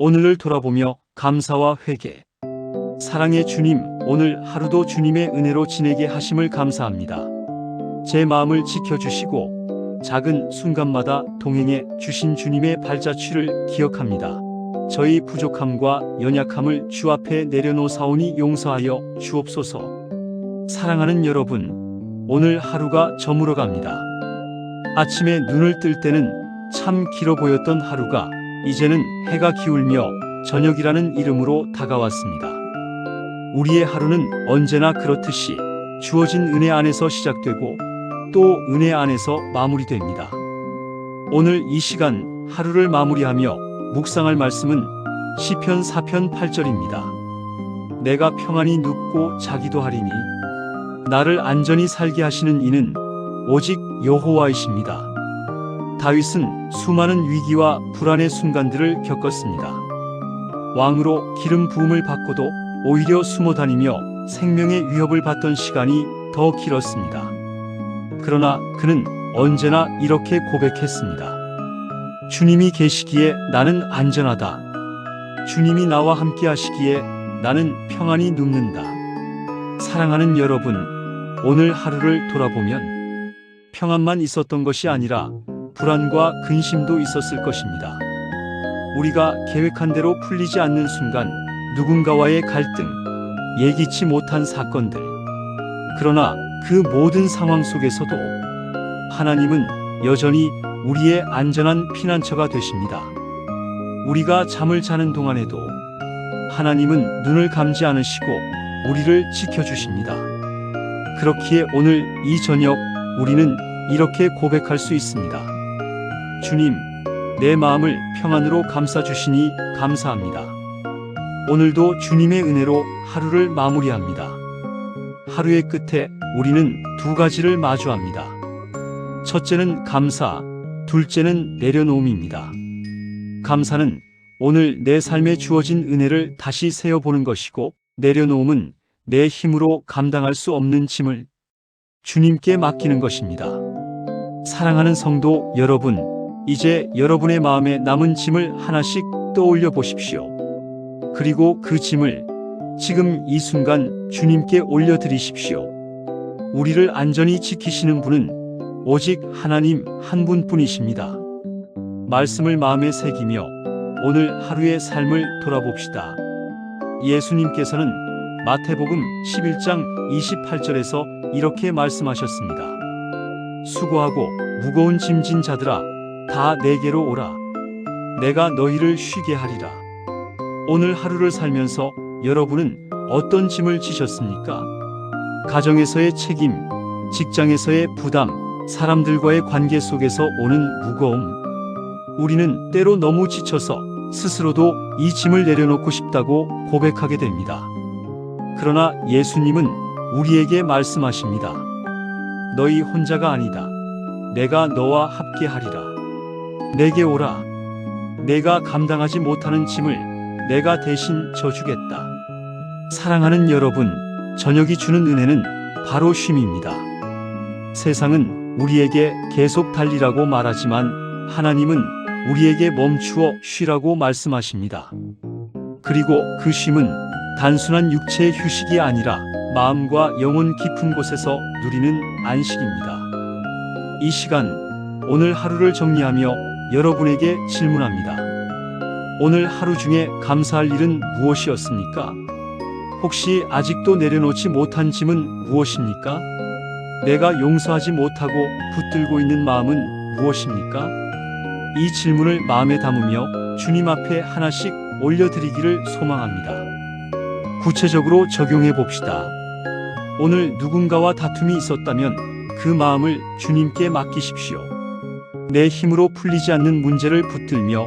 오늘을 돌아보며 감사와 회개. 사랑의 주님, 오늘 하루도 주님의 은혜로 지내게 하심을 감사합니다. 제 마음을 지켜주시고 작은 순간마다 동행해 주신 주님의 발자취를 기억합니다. 저희 부족함과 연약함을 주 앞에 내려놓사오니 용서하여 주옵소서. 사랑하는 여러분, 오늘 하루가 저물어 갑니다. 아침에 눈을 뜰 때는 참 길어 보였던 하루가 이제는 해가 기울며 저녁이라는 이름으로 다가왔습니다. 우리의 하루는 언제나 그렇듯이 주어진 은혜 안에서 시작되고 또 은혜 안에서 마무리됩니다. 오늘 이 시간 하루를 마무리하며 묵상할 말씀은 시편 4편 8절입니다. 내가 평안히 눕고 자기도 하리니 나를 안전히 살게 하시는 이는 오직 여호와이십니다. 다윗은 수많은 위기와 불안의 순간들을 겪었습니다. 왕으로 기름 부음을 받고도 오히려 숨어 다니며 생명의 위협을 받던 시간이 더 길었습니다. 그러나 그는 언제나 이렇게 고백했습니다. 주님이 계시기에 나는 안전하다. 주님이 나와 함께 하시기에 나는 평안히 눕는다. 사랑하는 여러분, 오늘 하루를 돌아보면 평안만 있었던 것이 아니라 불안과 근심도 있었을 것입니다. 우리가 계획한 대로 풀리지 않는 순간 누군가와의 갈등, 예기치 못한 사건들. 그러나 그 모든 상황 속에서도 하나님은 여전히 우리의 안전한 피난처가 되십니다. 우리가 잠을 자는 동안에도 하나님은 눈을 감지 않으시고 우리를 지켜주십니다. 그렇기에 오늘 이 저녁 우리는 이렇게 고백할 수 있습니다. 주님, 내 마음을 평안으로 감싸주시니 감사합니다. 오늘도 주님의 은혜로 하루를 마무리합니다. 하루의 끝에 우리는 두 가지를 마주합니다. 첫째는 감사, 둘째는 내려놓음입니다. 감사는 오늘 내 삶에 주어진 은혜를 다시 세어보는 것이고, 내려놓음은 내 힘으로 감당할 수 없는 짐을 주님께 맡기는 것입니다. 사랑하는 성도 여러분, 이제 여러분의 마음에 남은 짐을 하나씩 떠올려 보십시오. 그리고 그 짐을 지금 이 순간 주님께 올려드리십시오. 우리를 안전히 지키시는 분은 오직 하나님 한 분뿐이십니다. 말씀을 마음에 새기며 오늘 하루의 삶을 돌아봅시다. 예수님께서는 마태복음 11장 28절에서 이렇게 말씀하셨습니다. 수고하고 무거운 짐진 자들아 다 내게로 오라. 내가 너희를 쉬게 하리라. 오늘 하루를 살면서 여러분은 어떤 짐을 지셨습니까? 가정에서의 책임, 직장에서의 부담, 사람들과의 관계 속에서 오는 무거움. 우리는 때로 너무 지쳐서 스스로도 이 짐을 내려놓고 싶다고 고백하게 됩니다. 그러나 예수님은 우리에게 말씀하십니다. 너희 혼자가 아니다. 내가 너와 함께 하리라. 내게 오라. 내가 감당하지 못하는 짐을 내가 대신 져주겠다. 사랑하는 여러분, 저녁이 주는 은혜는 바로 쉼입니다. 세상은 우리에게 계속 달리라고 말하지만 하나님은 우리에게 멈추어 쉬라고 말씀하십니다. 그리고 그 쉼은 단순한 육체의 휴식이 아니라 마음과 영혼 깊은 곳에서 누리는 안식입니다. 이 시간, 오늘 하루를 정리하며 여러분에게 질문합니다. 오늘 하루 중에 감사할 일은 무엇이었습니까? 혹시 아직도 내려놓지 못한 짐은 무엇입니까? 내가 용서하지 못하고 붙들고 있는 마음은 무엇입니까? 이 질문을 마음에 담으며 주님 앞에 하나씩 올려드리기를 소망합니다. 구체적으로 적용해 봅시다. 오늘 누군가와 다툼이 있었다면 그 마음을 주님께 맡기십시오. 내 힘으로 풀리지 않는 문제를 붙들며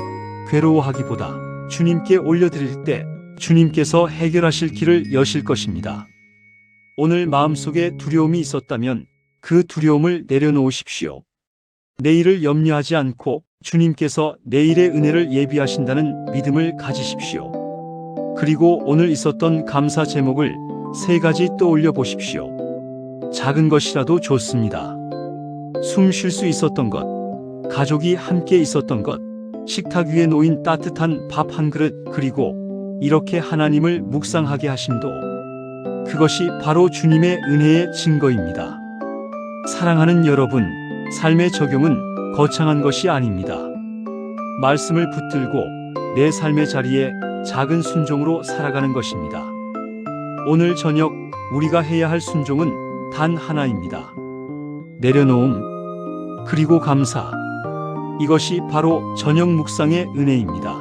괴로워하기보다 주님께 올려드릴 때 주님께서 해결하실 길을 여실 것입니다. 오늘 마음속에 두려움이 있었다면 그 두려움을 내려놓으십시오. 내일을 염려하지 않고 주님께서 내일의 은혜를 예비하신다는 믿음을 가지십시오. 그리고 오늘 있었던 감사 제목을 세 가지 떠올려 보십시오. 작은 것이라도 좋습니다. 숨 쉴 수 있었던 것, 가족이 함께 있었던 것, 식탁 위에 놓인 따뜻한 밥 한 그릇 그리고 이렇게 하나님을 묵상하게 하심도 그것이 바로 주님의 은혜의 증거입니다. 사랑하는 여러분, 삶의 적용은 거창한 것이 아닙니다. 말씀을 붙들고 내 삶의 자리에 작은 순종으로 살아가는 것입니다. 오늘 저녁 우리가 해야 할 순종은 단 하나입니다. 내려놓음, 그리고 감사. 이것이 바로 저녁 묵상의 은혜입니다.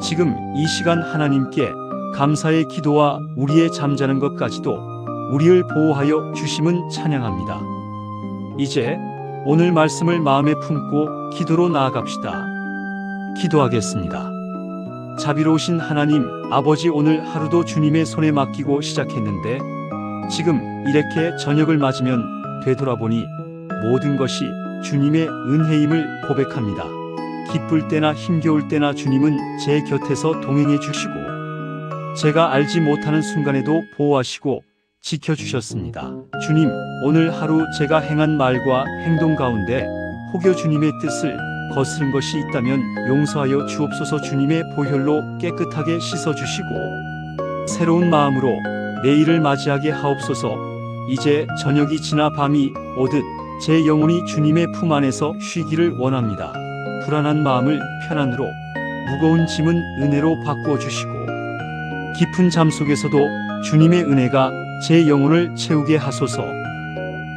지금 이 시간 하나님께 감사의 기도와 우리의 잠자는 것까지도 우리를 보호하여 주심은 찬양합니다. 이제 오늘 말씀을 마음에 품고 기도로 나아갑시다. 기도하겠습니다. 자비로우신 하나님, 아버지 오늘 하루도 주님의 손에 맡기고 시작했는데 지금 이렇게 저녁을 맞으면 되돌아보니 모든 것이 주님의 은혜임을 고백합니다. 기쁠 때나 힘겨울 때나 주님은 제 곁에서 동행해 주시고 제가 알지 못하는 순간에도 보호하시고 지켜주셨습니다. 주님, 오늘 하루 제가 행한 말과 행동 가운데 혹여 주님의 뜻을 거스른 것이 있다면 용서하여 주옵소서 주님의 보혈로 깨끗하게 씻어주시고 새로운 마음으로 내일을 맞이하게 하옵소서 이제 저녁이 지나 밤이 오듯 제 영혼이 주님의 품 안에서 쉬기를 원합니다. 불안한 마음을 편안으로 무거운 짐은 은혜로 바꾸어 주시고 깊은 잠 속에서도 주님의 은혜가 제 영혼을 채우게 하소서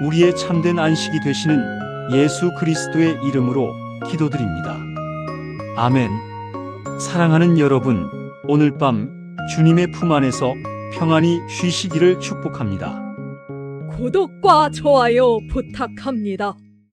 우리의 참된 안식이 되시는 예수 그리스도의 이름으로 기도드립니다. 아멘. 사랑하는 여러분, 오늘 밤 주님의 품 안에서 평안히 쉬시기를 축복합니다. 구독과 좋아요 부탁합니다.